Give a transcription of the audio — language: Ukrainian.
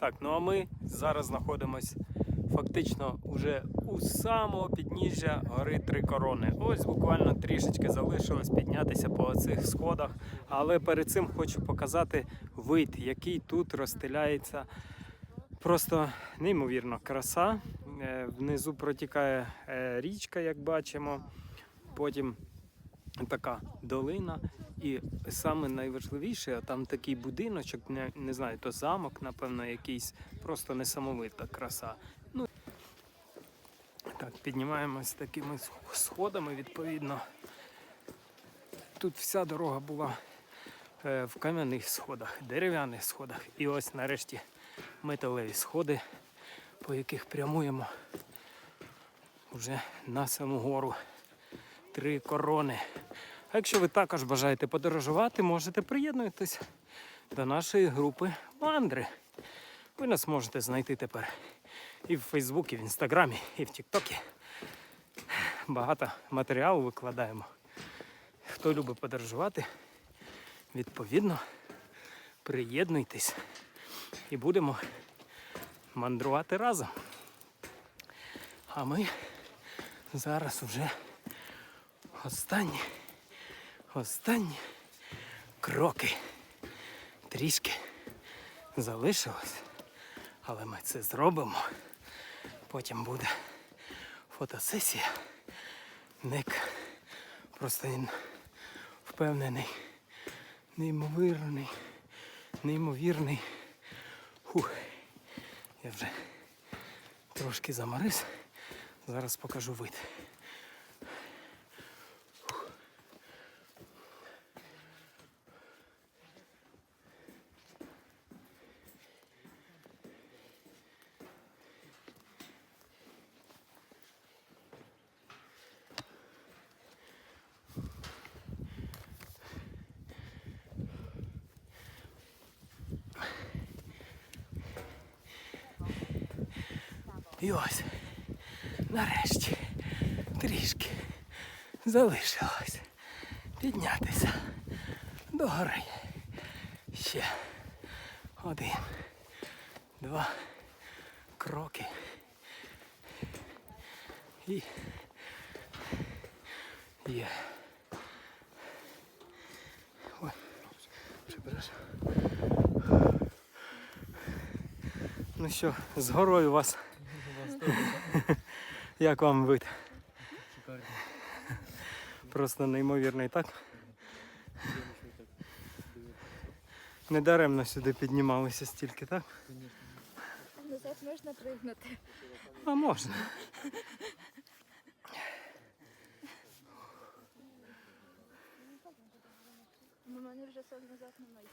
Так, ну а ми зараз знаходимось фактично уже у самого підніжжя гори Три Корони. Ось буквально трішечки залишилось піднятися по цих сходах. Але перед цим хочу показати вид, який тут розстеляється. Просто неймовірно краса. Е, Внизу протікає е, річка, як бачимо. Потім така долина. І саме найважливіше, там такий будиночок, не, не знаю, то замок, напевно, якийсь, просто несамовита краса. Ну, так, піднімаємось такими сходами, відповідно. Тут вся дорога була е, в кам'яних сходах, дерев'яних сходах. І ось нарешті металеві сходи, по яких прямуємо вже на саму гору. Три корони. А якщо ви також бажаєте подорожувати, можете приєднуватись до нашої групи мандри. Ви нас можете знайти тепер і в Фейсбуці, і в Інстаграмі, і в Тіктокі. Багато матеріалу викладаємо. Хто любить подорожувати, відповідно, приєднуйтесь і будемо мандрувати разом. А ми зараз вже останні, останні кроки. Трішки залишилось, але ми це зробимо. Потім буде фотосесія. Ник просто він впевнений, неймовірний, неймовірний. Фух, я вже трошки заморис. Зараз покажу вид. І ось, нарешті, трішки залишилось піднятися до гори. Ще один, два кроки. І є. Ой, прибереш. Ну що, з горою вас. Як вам вид? Просто неймовірний, так? Недаремно сюди піднімалися стільки, так? Назад можна пригнути. А можна. У мене вже сон назад немає.